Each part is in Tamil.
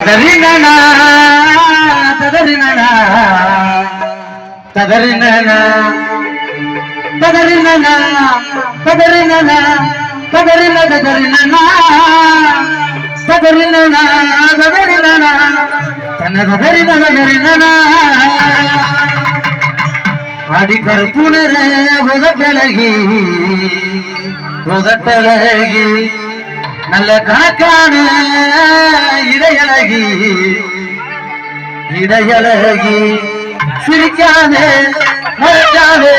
ததறினனா ததறினனா ததறினனா ததறினனா ததறினனா ததறின ததறினனா ததறினனா ததறினனா தன்ன ததறின ததறினனா அடி கருப்புணர உதட்டழகி உதட்டழகி நல்ல கணக்கான இடையழகி. இடையழகி. சிரிக்காதே மறக்காதே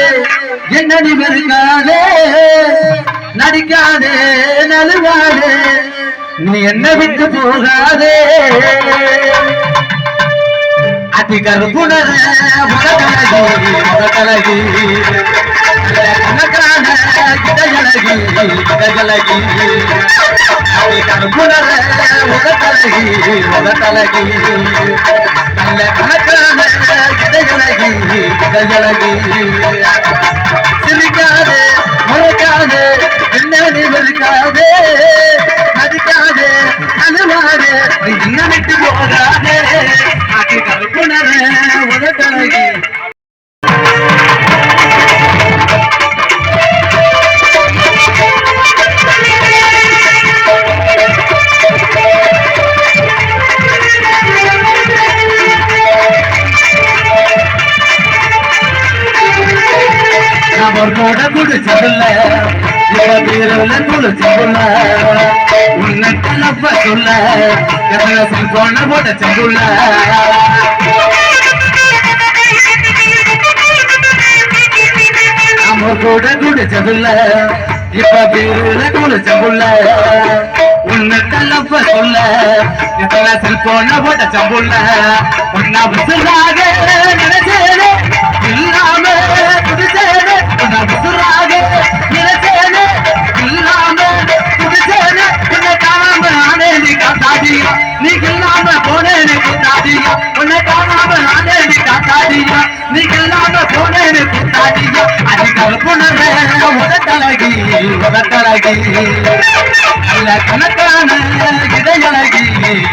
என்ன நிமிர்காதே நடிக்காதே நலுகாதே நீ என்ன விட்டு போகாதே. அதி கருப்புணர உலகழகி உலகழகி கணக்கான இடையழகி இடையழகி அதி கருப்புணர உலகழகி உலகழகி நல்ல கணக்கான இடையழகி இடையழகி சிரிக்காதே அவர் கூட குடிச்சதில்ல. இவ வீரல குளிச்சதுல்ல. உன்னை கலப்ப சொல்ல. கதலசம் போன போட்ட செங்குள்ள கூட குடிச்சதில்ல. இப்ப வீரல குளிச்சதுல்ல. உன்னை கலப்ப சொல்ல. கதலசம் போன போட்ட சம்புள்ள உன்னை விசுறாக நினைச்சேனே. குத்தாடியா உன்னை காணாம நானே நீ காத்தாடியா? நீ இல்லாம போனே நீ குத்தாடியா? அது கருப்புணர உதட்டழகி உதட்டழகி நல்ல கணக்கான இடையழகி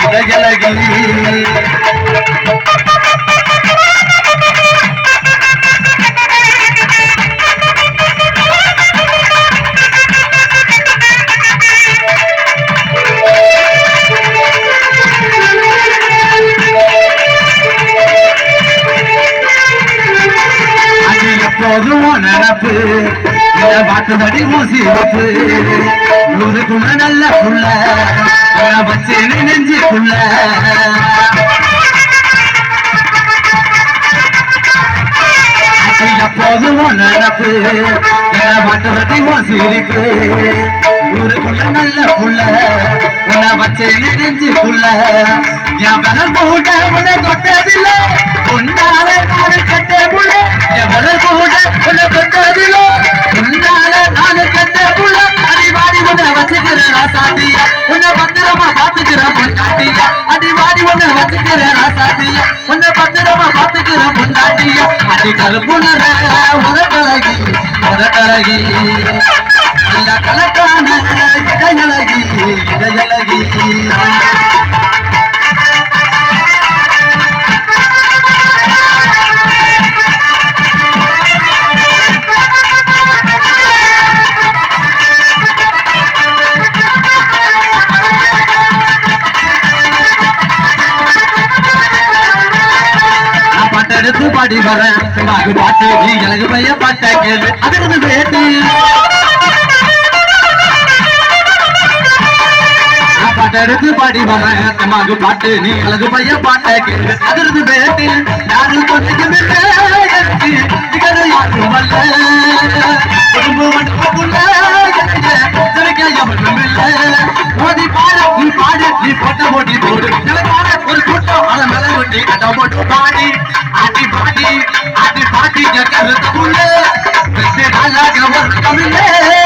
இடையழகி. அது எப்போதும் உன் நினப்பு இந்த பாட்டுபடி ஊசி வைப்பு. நூறு குண நல்ல புள்ள. உன்னை வச்சு நெஞ்சுக்குள்ள அது எப்போதும் உன் நினப்பு இந்த பாட்டுபடி ஊசி வைப்பு. ஊருக்குள்ள நல்ல புள்ள. உன்னை வச்சு நெஞ்சுக்குள்ள என் பலம் போட்ட உன்னை தொட்டதில்லை. உன்னால நாடு கட்ட புள்ள. என் பலம் போட்ட உன்னை தொட்டதில்லை. உன்னால நாடு கட்ட புள்ள. அடிவாடி உன்னை வச்சுக்கிற ராசாத்தியா. உன்னை பத்திரமா பாத்துக்கிற பொண்டாட்டியா. அடிவாடி உன்னை வச்சுக்கிற ராசாத்தியா. உன்னை பத்திரமா பாத்துக்கிற பொண்டாட்டியா. அடி கருப்புணர உதட்டழகி எடுத்து பாடி வரேன் பாட்டு நீ எனக்கு பையன் பாட்டா கேளு. அதுக்கு பேட்டி நான் எடுத்து பாடி வரேன் தமாகு பாட்டு நீ எனக்கு பையன் பாட்டா கேளு. அதிர்ந்து பேட்டி யாரும் கொஞ்சம் யாரும் வல்ல குடும்ப மண்டபமுள்ள பாடு நீ போட்ட போட்டி போடு. ஒரு கூட்டம் அதை மேல கொட்டி கட்ட போட்டு பாடி. ஆட்டி பாட்டி கேட்கறது தமிழ் ஒரு தமிழ்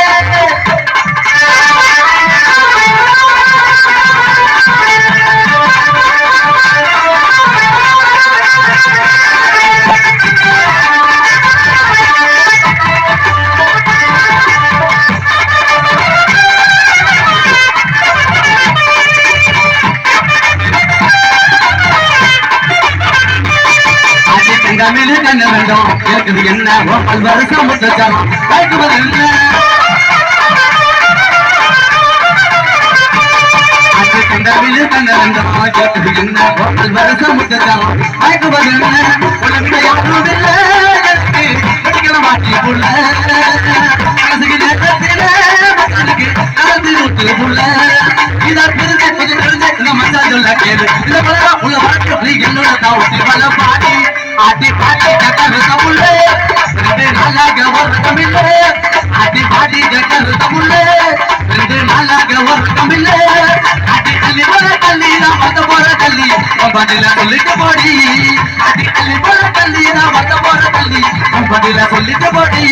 கண்ணு வேண்டும் இருக்குது என்ன? ஓப்பல் வருஷம் முத்தச்சாரம் கேட்குவது என்ன? அது செங்கமிழு கண்ணு வேண்டும் கேட்குது என்ன ஓப்பல் வருஷம் கேட்குவது என்ன? உள்ள வழக்கு என்னோட தாவத்தி பல பாடி. ஆட்டி பாட்டி கக்கரு தமுள்ளே ரெண்டு நாளாக ஒரு தமிழே ஆட்டி பாட்டி கக்கரு தமுள்ளே ரெண்டு நாளாக ஒரு தமிழே ஆட்டி அள்ளி போற கல்லி நான் வந்து போற கல்லி பதில சொல்லிட்டு போடி. அடி அள்ளி போற கல்லி நான் வந்து போற கல்லி பதில சொல்லிட்டு போடி.